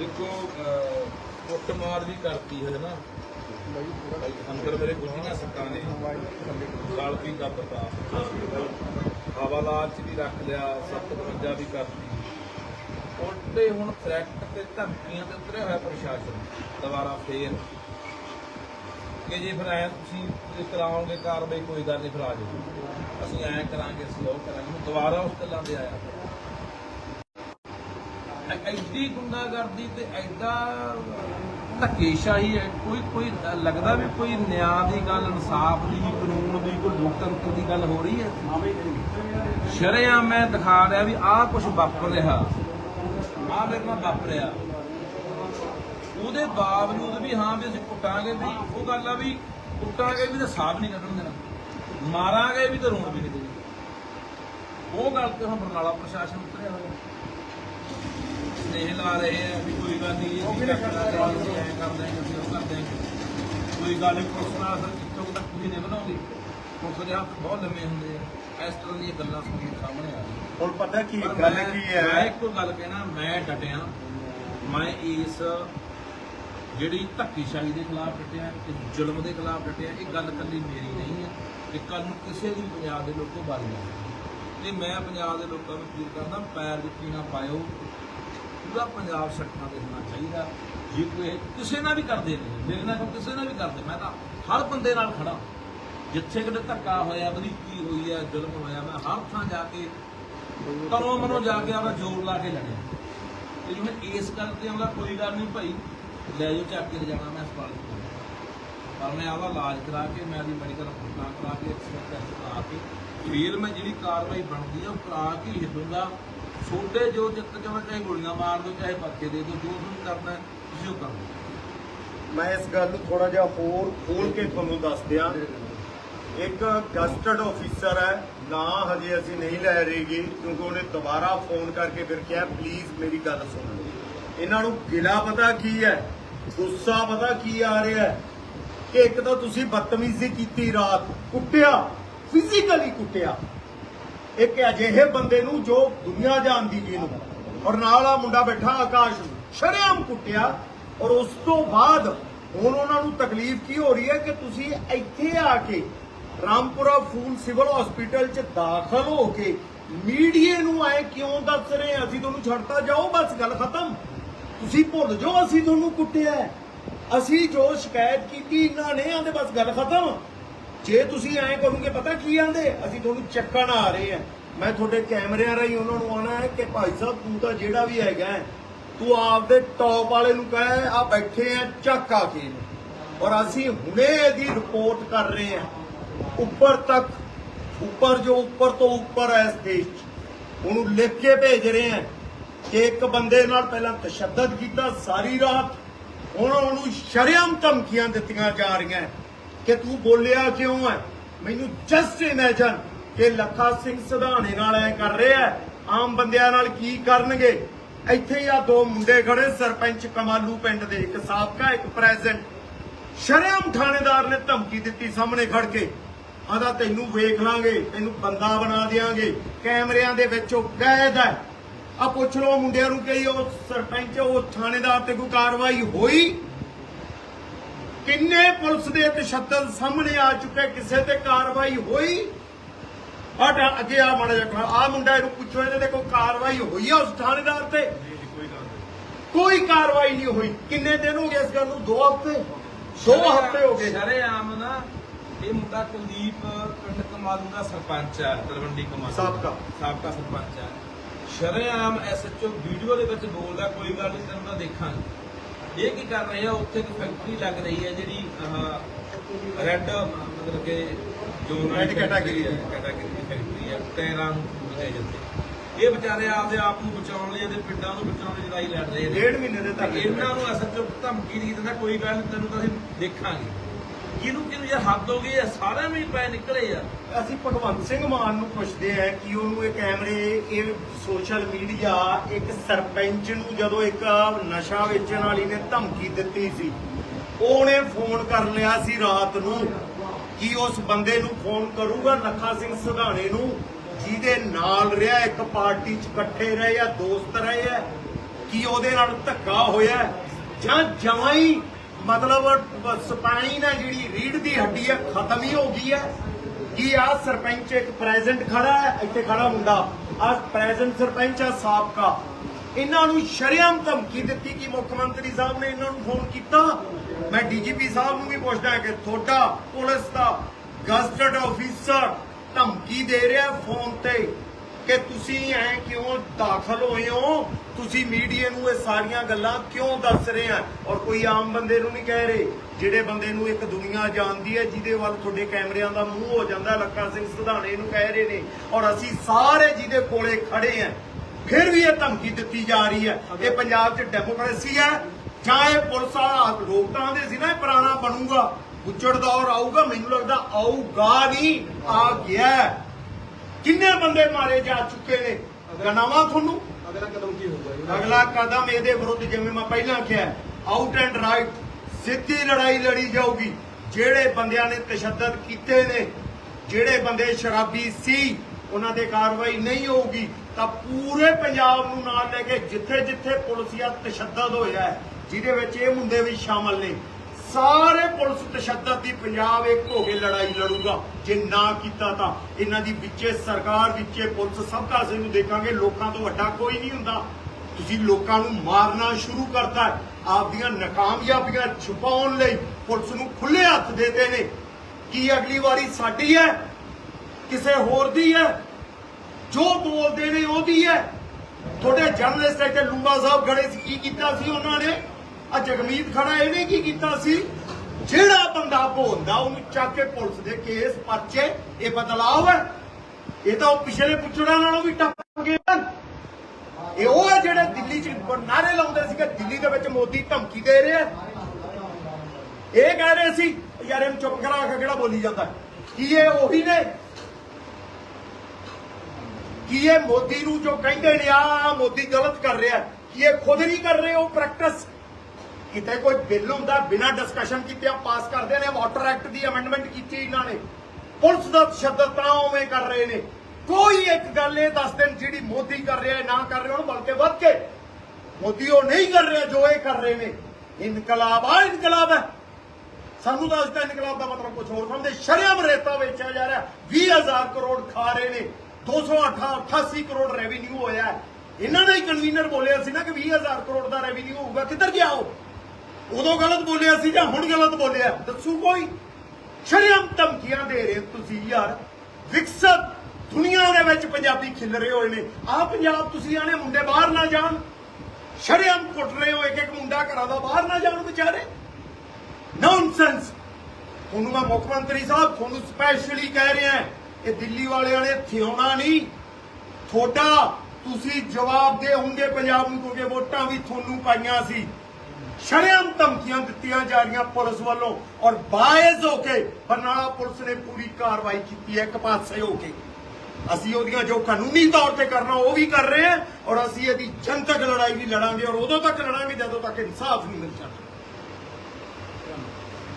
ਦੇਖੋ ਕੁੱਟਮਾਰ ਵੀ ਕਰਤੀ ਹੈ ਨਾ। ਅੰਦਰ ਮੇਰੇ ਗੁੱਜੀਆਂ ਸੱਟਾਂ ਨੇ। ਗਲ ਵੀ ਦੱਬਤਾ ਹਵਾਲਾਤ ਚ ਵੀ ਰੱਖ ਲਿਆ 752 ਵੀ ਕਰਤੀ। ਉਲਟੇ ਹੁਣ ਥ੍ਰੈਟ ਤੇ ਧਮਕੀਆਂ ਤੇ ਉਤਰਿਆ ਹੋਇਆ ਪ੍ਰਸ਼ਾਸਨ। ਦੁਬਾਰਾ ਫੇਰ। ਕਿ ਜੇ ਫਿਰ ਐ ਤੁਸੀਂ ਕਰਾਓਗੇ ਕਾਰਵਾਈ, ਕੋਈ ਗੱਲ ਨਹੀਂ ਫਿਰ ਆ ਜਾਓ। ਅਸੀਂ ਐ ਕਰਾਂਗੇ, ਅਸੀਂ ਉਹ ਕਰਾਂਗੇ। ਹੁਣ ਦੁਬਾਰਾ ਉਸ ਗੱਲਾਂ ਤੇ ਆਇਆ। ਐਡੀ ਗੁੰਡਾਗਰਦੀ ਤੇ ਐਡਾ ਧੱਕੇਸ਼ਾਹੀ ਹੈ, ਕੋਈ ਕੋਈ ਲੱਗਦਾ ਵੀ ਕੋਈ ਨਿਆਂ ਦੀ ਗੱਲ, ਇਨਸਾਫ ਦੀ, ਕਾਨੂੰਨ ਦੀ, ਕੋਈ ਲੋਕਤੰਤਰ ਦੀ ਗੱਲ ਹੋ ਰਹੀ ਹੈ? ਸ਼ਰਿਆਂ ਮੈਂ ਦਿਖਾ ਰਿਹਾ ਵੀ ਆਹ ਕੁਝ ਵਾਪਰ ਰਿਹਾ। ਆਹ ਮੇਰੇ ਨਾਲ ਵਾਪਰਿਆ ਉਹਦੇ ਬਾਵਜੂਦ ਵੀ ਹਾਂ ਵੀ ਅਸੀਂ ਕੁੱਟਾਂਗੇ ਵੀ, ਉਹ ਗੱਲ ਆ ਵੀ ਕੁੱਟਾਂਗੇ ਵੀ ਤਾਂ ਸਾਬ ਨਹੀਂ ਕੱਢਣ ਦੇਣਾ। ਮਾਰਾਂਗੇ ਵੀ ਤਾਂ ਰੋਣ ਵੀ ਨਹੀਂ ਦੇਣੀ। ਉਹ ਗੱਲ ਤੇ ਹੁਣ ਬਰਨਾਲਾ ਪ੍ਰਸ਼ਾਸਨ ਉਤਰਿਆ ਹੋਇਆ। ਸਨੇਹ ਲਾ ਰਹੇ ਆ ਵੀ ਕੋਈ ਗੱਲ ਨਹੀਂ ਇਹ ਚੱਕ ਲਾਂਗੇ ਅਸੀਂ ਐਂ ਕਰ ਦਾਂਗੇ ਅਸੀਂ ਉਹ ਕਰ ਦਾਂਗੇ ਕੋਈ ਗੱਲ ਨਹੀਂ ਪੁਲਿਸ ਨਾਲ ਅਸਰ ਕਿੱਥੋਂ ਕੁ ਤੱਕ ਤੁਸੀਂ ਨਹੀਂ ਬਣਾਉਂਗੇ ਪੁਲਿਸ ਦੇ ਹੱਥ ਬਹੁਤ ਲੰਮੇ ਹੁੰਦੇ ਆ। ਇਸ ਤਰ੍ਹਾਂ ਦੀਆਂ ਗੱਲਾਂ ਸੁਣ ਕੇ ਸਾਹਮਣੇ ਆ ਰਹੀਆਂ। ਹੁਣ ਪਤਾ ਕੀ ਪਰ ਗੱਲ ਮੈਂ- ਕੀ ਮੈਂ ਹੈ ਇੱਕੋ ਗੱਲ ਕਹਿਣਾ ਮੈਂ ਡਟਿਆ। ਮੈਂ ਇਸ ਜਿਹੜੀ ਧੱਕੇਸ਼ਾਹੀ ਦੇ ਖਿਲਾਫ ਡਟਿਆ ਤੇ ਜ਼ੁਲਮ ਦੇ ਖਿਲਾਫ ਡਟਿਆ ਇਹ ਗੱਲ ਕੱਲੀ ਮੇਰੀ ਨਹੀਂ ਹੈ ਕਿ ਕੱਲ ਨੂੰ ਕਿਸੇ ਵੀ ਪੰਜਾਬ ਦੇ ਲੋਕੋ ਤੇ ਮੈਂ ਪੰਜਾਬ ਦੇ ਲੋਕਾਂ ਨੂੰ ਅਪੀਲ ਕਰਦਾ ਪੈਰ ਜੁੱਤੀ ਨਾ ਪਾਇਓ ਪੂਰਾ ਪੰਜਾਬ ਸੜਕਾਂ ਤੇ ਹੋਣਾ ਚਾਹੀਦਾ। ਜੇ ਕੋਈ ਇਹ ਕਿਸੇ ਨਾਲ ਵੀ ਕਰਦੇ ਨੇ, ਮੇਰੇ ਨਾਲ ਕਿਸੇ ਨਾਲ ਵੀ ਕਰਦੇ, ਮੈਂ ਤਾਂ ਹਰ ਬੰਦੇ ਨਾਲ ਖੜਾ ਜਿੱਥੇ ਕਿਤੇ ਧੱਕਾ ਹੋਇਆ ਬਰੀਕੀ ਹੋਈ ਹੈ ਜ਼ੁਲਮ ਹੋਇਆ, ਮੈਂ ਹਰ ਥਾਂ ਜਾ ਕੇ ਕਰੋ ਮਨੋ ਜਾ ਕੇ ਆਪਣਾ ਜੋਰ ਲਾ ਕੇ ਲੜਿਆ। ਤੇ ਜਿਵੇਂ ਇਸ ਗੱਲ ਤੇ ਆਉਂਦਾ ਕੋਈ ਗੱਲ ਨਹੀਂ ਭਾਈ, ਲੈ ਜਾਓ, ਚੱਕ ਕੇ ਲਿਜਾਣਾ ਮੈਂ ਹਸਪਤਾਲ ਚ ਪਰ ਮੈਂ ਆਪਦਾ ਇਲਾਜ ਕਰਾ ਕੇ, ਮੈਂ ਦੀ ਮੈਡੀਕਲ ਰਿਪੋਰਟਾਂ ਕਰਾ ਕੇ ਐਕਸਰੇ ਕਰਾ ਕੇ, ਫਿਰ ਮੈਂ ਜਿਹੜੀ ਕਾਰਵਾਈ ਬਣਦੀ ਆ, ਉਹ ਕਰਾ ਕੇ ਹੀ ਛੋਟੇ ਜੋ ਜਿੱਤ ਚਾਹੇ ਚਾਹੇ ਗੋਲੀਆਂ ਮਾਰ ਦਿਓ ਚਾਹੇ ਬੱਚੇ ਦੇ ਦਿਓ ਜੋ ਤੁਹਾਨੂੰ ਕਰਨਾ ਹੈ, ਤੁਸੀਂ ਉਹ ਕਰੋ ਮੈਂ ਇਸ ਗੱਲ ਨੂੰ ਥੋੜਾ ਜਿਹਾ ਹੋਰ ਖੋਲ ਕੇ ਤੁਹਾਨੂੰ ਦੱਸ ਦਿਆਂ। ਇੱਕ ਗਸਟਡ ਆਫੀਸਰ ਹੈ ਨਾ ਹਜੇ ਅਸੀਂ ਨਹੀਂ ਲੈ ਰਹੇਗੇ ਕਿਉਂਕਿ ਉਹਨੇ ਦੁਬਾਰਾ ਫੋਨ ਕਰਕੇ ਫਿਰ ਕਿਹਾ ਪਲੀਜ਼ ਮੇਰੀ ਗੱਲ ਸੁਣੋ। ਇਹਨਾਂ ਨੂੰ ਗਿਲਾ ਪਤਾ ਕੀ ਹੈ ਗੁੱਸਾ ਪਤਾ ਕੀ ਆ ਰਿਹਾ ਹੈ ਕਿ ਇੱਕ ਤਾਂ ਤੁਸੀਂ ਬਦਤਮੀਜ਼ੀ ਕੀਤੀ ਰਾਤ ਕੁੱਟਿਆ ਫਿਜ਼ੀਕਲੀ ਕੁੱਟਿਆ। ਇੱਕ ਅਜਿਹੇ ਬੰਦੇ ਨੂੰ ਜੋ ਦੁਨੀਆ ਜਾਣਦੀ ਜੀ ਨੂੰ ਔਰ ਨਾਲ ਆ ਮੁੰਡਾ ਬੈਠਾ ਆਕਾਸ਼ ਨੂੰ। ਸ਼ਰੇਆਮ ਕੁੱਟਿਆ। ਔਰ ਉਸ ਤੋਂ ਬਾਅਦ ਹੁਣ ਉਹਨਾਂ ਨੂੰ ਤਕਲੀਫ ਕੀ ਹੋ ਰਹੀ ਹੈ ਕਿ ਤੁਸੀਂ ਇੱਥੇ ਆ ਕੇ ਰਾਮਪੁਰਾ ਫੂਲ ਸਿਵਲ ਹਸਪੀਟਲ 'ਚ ਦਾਖਲ ਹੋ ਕੇ ਮੀਡੀਏ ਨੂੰ ਆਏ ਕਿਉਂ ਦੱਸ ਰਹੇ ਅਸੀਂ ਤੁਹਾਨੂੰ ਛੱਡਤਾ ਜਾਓ, ਬਸ ਗੱਲ ਖਤਮ। ਤੁਸੀਂ ਭੁੱਲ ਜਾਓ, ਅਸੀਂ ਤੁਹਾਨੂੰ ਕੁੱਟਿਆ। ਅਸੀਂ ਜੋ ਸ਼ਿਕਾਇਤ ਕੀਤੀ, ਇਹਨਾਂ ਨੇ ਆਂਦੇ ਬਸ ਗੱਲ ਖਤਮ। ਜੇ ਤੁਸੀਂ ਐਂ ਕਰੋਗੇ ਪਤਾ ਕੀ ਆਂਦੇ? ਅਸੀਂ ਤੁਹਾਨੂੰ ਚੱਕਣ ਆ ਰਹੇ ਆ ਮੈਂ ਤੁਹਾਡੇ ਕੈਮਰਿਆਂ ਰਾਹੀਂ ਉਹਨਾਂ ਨੂੰ ਆਣਾ ਹੈ ਕਿ ਭਾਈ ਸਾਹਿਬ, ਤੂੰ ਤਾਂ ਜਿਹੜਾ ਵੀ ਹੈਗਾ ਤੂੰ ਆਪਦੇ ਟੌਪ ਵਾਲੇ ਨੂੰ ਕਹੇ, ਆ ਬੈਠੇ ਆ ਚੱਕ ਆ ਕੇ ਔਰ ਅਸੀਂ ਹੁਣੇ ਇਹਦੀ ਰਿਪੋਰਟ ਕਰ ਰਹੇ ਆ ਉੱਪਰ ਤੱਕ, ਉੱਪਰ ਜੋ ਉੱਪਰ ਤੋਂ ਉੱਪਰ ਹੈ ਇਸ ਦੇਸ਼ 'ਚ। ਉਹਨੂੰ ਲਿਖ ਕੇ ਭੇਜ ਰਹੇ ਆ ਕਿ ਇੱਕ ਬੰਦੇ ਨਾਲ ਪਹਿਲਾਂ ਤਸ਼ੱਦਦ ਕੀਤਾ, ਸਾਰੀ ਰਾਤ। ਹੁਣ ਉਹਨੂੰ ਸ਼ਰੇਆਮ ਧਮਕੀਆਂ ਦਿੱਤੀਆਂ ਜਾ ਰਹੀਆਂ। ਕਿ ਤੂੰ ਬੋਲਿਆ ਕਿਉਂ ਹੈ? ਮੈਨੂੰ ਜਸਟ ਇਮੇਜਨ ਕਿ ਲੱਖਾ ਸਿੰਘ ਸਧਾਣੇ ਨਾਲ ਐ ਕਰ ਰਿਹਾ ਆਮ ਬੰਦਿਆਂ ਨਾਲ ਕੀ ਕਰਨਗੇ? ਇੱਥੇ ਆ ਦੋ ਮੁੰਡੇ ਖੜੇ, ਸਰਪੰਚ ਕਮਾਲੂ ਪਿੰਡ ਦੇ, ਇੱਕ ਸਾਬਕਾ, ਇੱਕ ਪ੍ਰੈਜ਼ੈਂਟ ਸ਼ਰੇਆਮ ਥਾਣੇਦਾਰ ਨੇ ਧਮਕੀ ਦਿੱਤੀ ਸਾਹਮਣੇ ਖੜ ਕੇ। ਆਦਾ ਤੈਨੂੰ ਵੇਖ ਲਾਂਗੇ, ਤੈਨੂੰ ਬੰਦਾ ਬਣਾ ਦੇਾਂਗੇ ਕੈਮਰਿਆਂ ਦੇ ਵਿੱਚ ਉਹ ਕੈਦ ਹੈ। ਆ ਪੁੱਛ ਲੋ ਮੁੰਡਿਆਂ ਨੂੰ ਕਿ ਉਹ ਸਰਪੰਚ, ਉਹ ਥਾਣੇਦਾਰ ਤੇ ਕੋਈ ਕਾਰਵਾਈ ਹੋਈ? ਕਿੰਨੇ ਪੁਲਿਸ ਦੇ ਤਸ਼ੱਦਦ ਸਾਹਮਣੇ ਆ ਚੁੱਕੇ ਕਿਸੇ ਤੇ ਕਾਰਵਾਈ ਹੋਈ? ਆ ਅੱਗੇ ਆ ਮਾੜਾ ਜਿਹਾ ਆ ਮੁੰਡਾ ਇਹਨੂੰ ਪੁੱਛੋ ਇਹਦੇ ਤੇ ਕੋਈ ਕਾਰਵਾਈ ਹੋਈ ਆ ਉਸ ਥਾਣੇਦਾਰ ਤੇ? ਕੋਈ ਕਾਰਵਾਈ ਨਹੀਂ ਹੋਈ। ਕਿੰਨੇ ਦਿਨ ਹੋ ਗਏ ਇਸ ਗੱਲ ਨੂੰ? 2 ਹਫ਼ਤੇ? 2 ਹਫ਼ਤੇ ਹੋ ਗਏ। ਸ਼ਰੇਆਮ ਨਾ ਇਹ ਮੁੰਡਾ ਕੁਲਦੀਪ ਪਿੰਡ ਕਮਾਲੂ ਦਾ ਸਰਪੰਚ ਹੈ ਤਲਵੰਡੀ ਕਮਾਲੂ ਸਾਬਕਾ। ਸਾਬਕਾ ਸਰਪੰਚ ਹੈ। ਸ਼ਰੇਆਮ ਐਸਐਚਓ ਵੀਡੀਓ ਦੇ ਵਿੱਚ ਬੋਲਦਾ ਕੋਈ ਗੱਲ ਨਹੀਂ ਤੈਨੂੰ ਤਾਂ ਦੇਖਾਂਗੇ। ਇਹ ਕੀ ਕਰ ਰਹੇ ਆ? ਉੱਥੇ ਇੱਕ ਫੈਕਟਰੀ ਲੱਗ ਰਹੀ ਹੈ ਜਿਹੜੀ ਰੈੱਡ ਮਤਲਬ ਕਿ ਜੋ Red category ਹੈ। ਕੈਟਾਗਰੀ ਦੀ ਫੈਕਟਰੀ ਹੈ ਟਾਇਰਾਂ ਨੂੰ ਬਚਾਏ ਜਾਂਦੇ ਇਹ ਵਿਚਾਰੇ ਆਪਦੇ ਆਪ ਨੂੰ ਬਚਾਉਣ ਲਈ ਇਹਦੇ ਪਿੰਡਾਂ ਨੂੰ ਬਚਾਉਣ ਲਈ ਲੜਾਈ ਲੜ ਰਹੇ ਨੇ। ਡੇਢ ਮਹੀਨੇ ਦੇ ਤੱਕ ਇਹਨਾਂ ਨੂੰ ਐਸਐਚਓ ਧਮਕੀ ਨਹੀਂ ਦਿੰਦਾ ਕੋਈ ਗੱਲ ਤੈਨੂੰ ਤਾਂ ਅਸੀਂ ਦੇਖਾਂਗੇ। ਜਿਹਨੂੰ ਕਿਹਨੂੰ ਯਾਰ ਹੱਦ ਹੋ ਗਈ ਹੈ ਸਾਰਿਆਂ ਨੂੰ ਹੀ ਪੈ ਨਿਕਲੇ ਯਾਰ ਅਸੀਂ ਭਗਵੰਤ ਸਿੰਘ ਮਾਨ ਨੂੰ ਪੁੱਛਦੇ ਆ ਕਿ ਉਹਨੂੰ ਇਹ ਕੈਮਰੇ, ਇਹ ਸੋਸ਼ਲ ਮੀਡੀਆ ਇੱਕ ਸਰਪੰਚ ਨੂੰ ਜਦੋਂ ਇੱਕ ਨਸ਼ਾ ਵੇਚਣ ਵਾਲੀ ਨੇ ਧਮਕੀ ਦਿੱਤੀ ਸੀ, ਉਹਨੇ ਫੋਨ ਕਰ ਲਿਆ ਸੀ ਰਾਤ ਨੂੰ ਕਿ ਉਸ ਬੰਦੇ ਨੂੰ ਫੋਨ ਕਰੂਗਾ ਲੱਖਾ ਸਿੰਘ ਸੁਧਾਣੇ ਨੂੰ, ਜਿਹਦੇ ਨਾਲ ਰਿਹਾ, ਇੱਕ ਪਾਰਟੀ 'ਚ ਇਕੱਠੇ ਰਹੇ ਆ, ਦੋਸਤ ਰਹੇ ਆ, ਕਿ ਉਹਦੇ ਨਾਲ ਧੱਕਾ ਹੋਇਆ, ਜਾਂ ਜਮਾਂ ਮਤਲਬ ਸਪਾਈਨ ਹੈ ਜਿਹੜੀ ਰੀੜ ਦੀ ਹੱਡੀ ਹੈ ਖਤਮ ਹੀ ਹੋ ਗਈ ਹੈ ਕੀ ਆ ਸਰਪੰਚ ਇੱਕ ਪ੍ਰੈਜ਼ੈਂਟ ਖੜਾ ਹੈ, ਇੱਥੇ ਖੜਾ ਮੁੰਡਾ। ਆ ਪ੍ਰੈਜ਼ੈਂਟ ਸਰਪੰਚ ਆ ਸਾਬਕਾ। ਇਹਨਾਂ ਨੂੰ ਸ਼ਰੇਆਮ ਧਮਕੀ ਦਿੱਤੀ ਕਿ ਮੁੱਖ ਮੰਤਰੀ ਸਾਹਿਬ ਨੇ ਇਹਨਾਂ ਨੂੰ ਫੋਨ ਕੀਤਾ। ਮੈਂ ਡੀਜੀਪੀ ਸਾਹਿਬ ਨੂੰ ਵੀ ਪੁੱਛਦਾ ਕਿ ਤੁਹਾਡਾ ਪੁਲਿਸ ਦਾ ਗਜ਼ਟਡ ਆਫੀਸਰ ਧਮਕੀ ਦੇ ਰਿਹਾ ਫੋਨ ਤੇ ਕਿ ਤੁਸੀਂ ਐ ਕਿਉਂ ਦਾਖਲ ਹੋਏ ਹੋ? ਤੁਸੀਂ ਮੀਡੀਆ ਨੂੰ ਇਹ ਸਾਰੀਆਂ ਗੱਲਾਂ ਕਿਉਂ ਦੱਸ ਰਹੇ ਆ? ਔਰ ਕੋਈ ਆਮ ਬੰਦੇ ਨੂੰ ਨਹੀਂ ਕਹਿ ਰਹੇ, ਜਿਹੜੇ ਬੰਦੇ ਨੂੰ ਇੱਕ ਦੁਨੀਆ ਜਾਣਦੀ ਹੈ, ਜਿਹਦੇ ਵੱਲ ਤੁਹਾਡੇ ਕੈਮਰਿਆਂ ਦਾ ਮੂੰਹ ਹੋ ਜਾਂਦਾ, ਲੱਖਾ ਸਿੰਘ ਸੁਧਾਣੇ ਨੂੰ ਕਹਿ ਰਹੇ ਨੇ, ਔਰ ਅਸੀਂ ਸਾਰੇ ਜਿਹਦੇ ਕੋਲੇ ਖੜੇ ਆ, ਫਿਰ ਵੀ ਇਹ ਧਮਕੀ ਦਿੱਤੀ ਜਾ ਰਹੀ ਹੈ। ਇਹ ਪੰਜਾਬ 'ਚ ਡੈਮੋਕ੍ਰੇਸੀ ਹੈ, ਜਾਂ ਇਹ ਪੁਲਿਸ ਵਾਲਾ ਲੋਕ ਤਾਂ ਸੀ ਨਾ ਪੁਰਾਣਾ ਬਣੂਗਾ। ਉੱਚੜ ਦੌਰ ਆਊਗਾ, ਮੈਨੂੰ ਲੱਗਦਾ ਆਊਗਾ ਨਹੀਂ ਆ ਗਿਆ। ਕਿੰਨੇ ਬੰਦੇ ਮਾਰੇ ਜਾ ਚੁੱਕੇ ਨੇ? ਗਨਾਵਾ ਤੁਹਾਨੂੰ? ਅਗਲਾ ਕਦਮ ਕੀ ਹੋਊਗਾ? ਅਗਲਾ ਕਦਮ ਇਹਦੇ ਵਿਰੁੱਧ ਜਿਵੇਂ ਮੈਂ ਪਹਿਲਾਂ ਕਿਹਾ ਆਊਟ ਐਂਡ ਰਾਈਟ ਸਿੱਧੀ ਲੜਾਈ ਲੜੀ ਜਾਊਗੀ। ਜਿਹੜੇ ਬੰਦਿਆਂ ਨੇ ਤਸ਼ੱਦਦ ਕੀਤੇ ਨੇ ਜਿਹੜੇ ਬੰਦੇ ਸ਼ਰਾਬੀ ਸੀ ਉਹਨਾਂ ਤੇ ਕਾਰਵਾਈ ਨਹੀਂ ਹੋਊਗੀ ਤਾਂ ਪੂਰੇ ਪੰਜਾਬ ਨੂੰ ਨਾਲ ਲੈ ਕੇ ਜਿੱਥੇ ਜਿੱਥੇ ਪੁਲਿਸੀਆ ਤਸ਼ੱਦਦ ਹੋਇਆ ਹੈ ਜਿਹਦੇ ਵਿੱਚ ਇਹ ਮੁੰਡੇ ਵੀ ਸ਼ਾਮਲ ਨੇ। ਸਾਰੇ ਪੁਲਿਸ ਤਸ਼ੱਦਦ ਦੀ ਪੰਜਾਬ ਇੱਕ ਹੋ ਕੇ ਲੜਾਈ ਲੜੂਗਾ। ਜੇ ਨਾ ਕੀਤਾ ਤਾਂ ਇਹਨਾਂ ਦੀ ਵਿੱਚੇ ਸਰਕਾਰ, ਵਿੱਚੇ ਪੁਲਿਸ, ਸਭ ਕਾਸੇ ਨੂੰ ਦੇਖਾਂਗੇ। ਲੋਕਾਂ ਤੋਂ ਵੱਡਾ ਕੋਈ ਨਹੀਂ ਹੁੰਦਾ। ਤੁਸੀਂ ਲੋਕਾਂ ਨੂੰ ਮਾਰਨਾ ਸ਼ੁਰੂ ਕਰਤਾ ਆਪਦੀਆਂ ਨਾਕਾਮਯਾਬੀਆਂ ਛੁਪਾਉਣ ਲਈ ਪੁਲਿਸ ਨੂੰ ਖੁੱਲੇ ਹੱਥ ਦੇਦੇ ਨੇ। ਕੀ ਅਗਲੀ ਵਾਰੀ ਸਾਡੀ ਹੈ? ਕਿਸੇ ਹੋਰ ਦੀ ਹੈ? ਜੋ ਬੋਲਦੇ ਨੇ ਉਹਦੀ ਹੈ। ਤੁਹਾਡੇ ਜਰਨਲਿਸਟ ਇੱਥੇ ਲੂੰਬਾ ਸਾਹਿਬ ਖੜੇ ਸੀ। ਕੀ ਕੀਤਾ ਸੀ ਉਹਨਾਂ ਨੇ? ਆ ਜਗਮੀਤ ਖੜਾ ਇਹਨੇ ਕੀ ਕੀਤਾ ਸੀ? ਜਿਹੜਾ ਬੰਦਾ ਬੋਲਦਾ ਉਹਨੂੰ ਚੱਕ ਕੇ ਪੁਲਿਸ ਦੇ ਕੇਸ ਪਰਚੇ, ਇਹ ਬਦਲਾਵ ਹੈ। ਇਹ ਤਾਂ ਉਹ ਪਿਛਲੇ ਪੁੱਛੜਾਂ ਨਾਲੋਂ ਵੀ ਟੱਪ ਗਏ ਹਨ। ਇਹ ਉਹ ਹੈ ਜਿਹੜੇ ਦਿੱਲੀ 'ਚ ਨਾਰੇ ਲਾਉਂਦੇ ਸੀ ਕਿ ਦਿੱਲੀ ਦੇ ਵਿੱਚ ਮੋਦੀ ਧਮਕੀ ਦੇ ਰਿਹਾ ਇਹ ਕਹਿ ਰਹੇ ਸੀ, ਯਾਰ ਇਹਨੂੰ ਚੁੱਪ ਕਰਾ ਕੇ ਕਿਹੜਾ ਬੋਲੀ ਜਾਂਦਾ? ਕੀ ਇਹ ਉਹੀ ਨੇ? ਕੀ ਇਹ ਮੋਦੀ ਨੂੰ ਜੋ ਕਹਿੰਦੇ ਨੇ ਆ ਮੋਦੀ ਗਲਤ ਕਰ ਰਿਹਾ। ਕੀ ਇਹ ਖੁਦ ਨਹੀਂ ਕਰ ਰਹੇ ਉਹ ਪ੍ਰੈਕਟਿਸ? ਕਿਤੇ ਕੋਈ ਬਿੱਲ ਹੁੰਦਾ, ਬਿਨਾਂ ਡਿਸਕਸ਼ਨ ਕੀਤੇ ਪਾਸ ਕਰਦੇ ਨੇ ਵਾਟਰ ਐਕਟ ਦੀ ਅਮੈਂਡਮੈਂਟ ਕੀਤੀ ਇਹਨਾਂ ਨੇ। ਪੁਲਿਸ ਦਾ ਤਸ਼ੱਦਦ ਤਾਂ ਉਵੇਂ ਕਰ ਰਹੇ ਨੇ। ਕੋਈ ਇੱਕ ਗੱਲ ਇਹ ਦੱਸ ਦੇਣ, ਜਿਹੜੀ ਮੋਦੀ ਕਰ ਰਿਹਾ ਹੈ, ਨਾ ਕਰ ਰਿਹਾ, ਉਹਨੂੰ ਬਲਕਿ ਵੱਧ ਕੇ। ਮੋਦੀ ਉਹ ਨਹੀਂ ਕਰ ਰਿਹਾ, ਜੋ ਇਹ ਕਰ ਰਹੇ ਨੇ। ਇਨਕਲਾਬ ਆ ਇਨਕਲਾਬ ਹੈ। ਸਾਨੂੰ ਤਾਂ ਅੱਜ ਇਨਕਲਾਬ ਦਾ ਮਤਲਬ ਕੁਝ ਹੋਰ ਸਮਝਦੇ। ਸ਼ਰਮ ਰੇਤਾ ਵੇਚਿਆ ਜਾ ਰਿਹਾ। 20000 ਕਰੋੜ ਖਾ ਰਹੇ ਨੇ। 288 ਕਰੋੜ ਰੈਵਨਿਊ ਹੋਇਆ ਇਹਨਾਂ ਦਾ ਹੀ ਕਨਵੀਨਰ ਬੋਲਿਆ ਸੀ ਨਾ ਕਿ 20000 ਕਰੋੜ ਦਾ ਰੈਵਨਿਊ ਹੋਊਗਾ। ਕਿੱਧਰ ਗਿਆ ਉਹ? ਉਦੋਂ ਗਲਤ ਬੋਲਿਆ ਸੀ ਜਾਂ ਹੁਣ ਗਲਤ ਬੋਲਿਆ? ਦੱਸੂ ਕੋਈ। ਸ਼ਰਮ ਧਮਕੀਆਂ ਦੇ ਰਹੇ ਹੋ ਤੁਸੀਂ ਯਾਰ। ਵਿਕਸਤ ਦੁਨੀਆ ਦੇ ਵਿੱਚ ਪੰਜਾਬੀ ਖਿਲ ਰਹੇ ਹੋਏ ਨੇ। ਆਹ ਪੰਜਾਬ ਤੁਸੀਂ ਆਣੇ ਮੁੰਡੇ ਬਾਹਰ ਨਾ ਜਾਣ। ਸ਼ਰਮ ਕੁੱਟ ਰਹੇ ਹੋ ਇੱਕ ਇੱਕ ਮੁੰਡਾ ਘਰਾਂ ਦਾ ਬਾਹਰ ਨਾ ਜਾਣ ਵਿਚਾਰੇ। ਨੌਨਸੈਂਸ ਤੁਹਾਨੂੰ ਮੈਂ ਮੁੱਖ ਮੰਤਰੀ ਸਾਹਿਬ ਤੁਹਾਨੂੰ ਸਪੈਸ਼ਲੀ ਕਹਿ ਰਿਹਾ ਇਹ ਦਿੱਲੀ ਵਾਲਿਆਂ ਨੇ ਥਿਉਣਾ ਨਹੀਂ। ਤੁਹਾਡਾ, ਤੁਸੀਂ ਜਵਾਬ ਦੇ ਹੋਗੇ ਪੰਜਾਬ ਨੂੰ ਕਿਉਂਕਿ ਵੋਟਾਂ ਵੀ ਤੁਹਾਨੂੰ ਪਾਈਆਂ ਸੀ। ਸ਼ਰਮ ਧਮਕੀਆਂ ਦਿੱਤੀਆਂ ਜਾ ਰਹੀਆਂ ਪੁਲਿਸ ਵੱਲੋਂ ਔਰ ਬਾਇਜ਼ ਹੋ ਕੇ ਬਰਨਾਲਾ ਪੁਲਿਸ ਨੇ ਪੂਰੀ ਕਾਰਵਾਈ ਕੀਤੀ ਹੈ, ਇੱਕ ਪਾਸੇ ਹੋ ਕੇ। ਅਸੀਂ ਉਹਦੀਆਂ ਜੋ ਕਾਨੂੰਨੀ ਤੌਰ ਤੇ ਕਰਨਾ, ਉਹ ਵੀ ਕਰ ਰਹੇ ਹਾਂ ਔਰ ਅਸੀਂ ਇਹਦੀ ਜਨਤਕ ਲੜਾਈ ਵੀ ਲੜਾਂਗੇ ਔਰ ਉਦੋਂ ਤੱਕ ਲੜਾਂਗੇ ਜਦੋਂ ਤੱਕ ਇਨਸਾਫ ਨਹੀਂ ਮਿਲ ਜਾਂਦਾ